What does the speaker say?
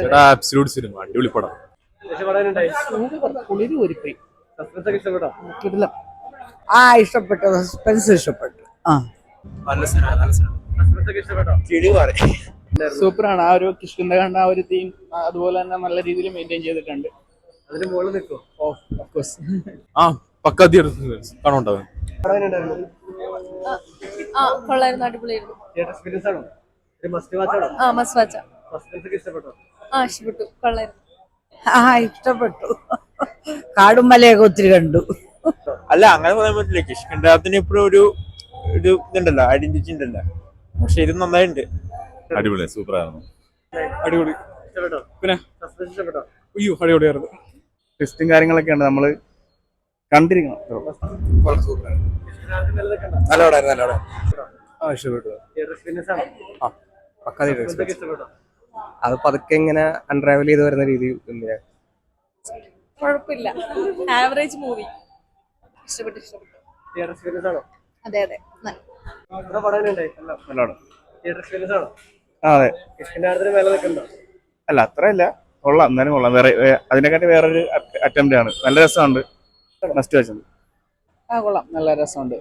ചേട്ടാ absolute cinema അടിപൊളി പടം. ആ ഇഷ്ടപ്പെട്ടു. സസ്പെൻസ് ഇഷ്ടപ്പെട്ടു. ആ. സൂപ്പറാണ്. ആ ഒരു കിഷ്കിന്ത കണ്ട ആ ഒരു തീം അതുപോലെ തന്നെ നല്ല രീതിയിൽ മെയിന്റെയിൻ ചെയ്തിട്ടുണ്ട്. അതിന് മുകളിൽ നിൽക്കും ഓ ഓഫ് കോഴ്സ് ആ പക്ക കാണുണ്ടാവും കൊള്ളായിരുന്നു. അടിപൊളിയായിരുന്നു. തിയേറ്റർ എക്സ്പീരിയൻസ് ആണോ? ഒരു മസ്റ്റ് വാച്ച് ആണോ? ആ മസ്റ്റ് വാച്ച സസ്പെൻസ് ഇഷ്ടപ്പെട്ടോ? ആ ഇഷ്ടപ്പെട്ടു കൊള്ളായിരുന്നു. ആ ഇഷ്ടപ്പെട്ടു. കാടും മലയൊക്കെ ഒത്തിരി കണ്ടു. അല്ല അങ്ങനെ പറയാൻ പറ്റില്ല. കിഷ്കിണ്ടാത്തിന് ഇപ്പോഴും ഒരു ഒരു ഇതുണ്ടല്ലോ ഐഡന്റിറ്റി ഉണ്ടല്ലോ. പക്ഷെ ഇത് നന്നായിട്ടുണ്ട് അടിപൊളി സൂപ്പർ ആയിരുന്നു അടിപൊളി പിന്നെ? അയ്യോ അടിപൊളിയായിരുന്നു. ടെസ്റ്റും കാര്യങ്ങളൊക്കെ ഉണ്ട് നമ്മൾ കണ്ടിരിക്കണം. നല്ല പടമായിരുന്നു നല്ല പടം ആ ഇഷ്ടപ്പെട്ടു? അത് പതുക്കെ ഇങ്ങനെ അൺട്രാവൽ ചെയ്ത് വരുന്ന രീതി. കുഴപ്പമില്ല. ആവറേജ് മൂവി ഇഷ്ടപ്പെട്ടു ഇഷ്ടപ്പെട്ടു. തിയേറ്റർ എക്സ്പീരിയൻസ് ആണോ? അതെ അതെ. അതെ. കിഷ്കിനാരത്തിന് മേലെ നിൽക്കണ്ടോ അല്ല അത്രയല്ല കൊള്ളാം എന്നാലും കൊള്ളാം. വേറെ അതിനെക്കാട്ടി വേറൊരു അറ്റംപ്റ്റ് ആണ്. നല്ല രസമുണ്ട്. വെച്ചത് ആ കൊള്ളാം. നല്ല രസമുണ്ട്.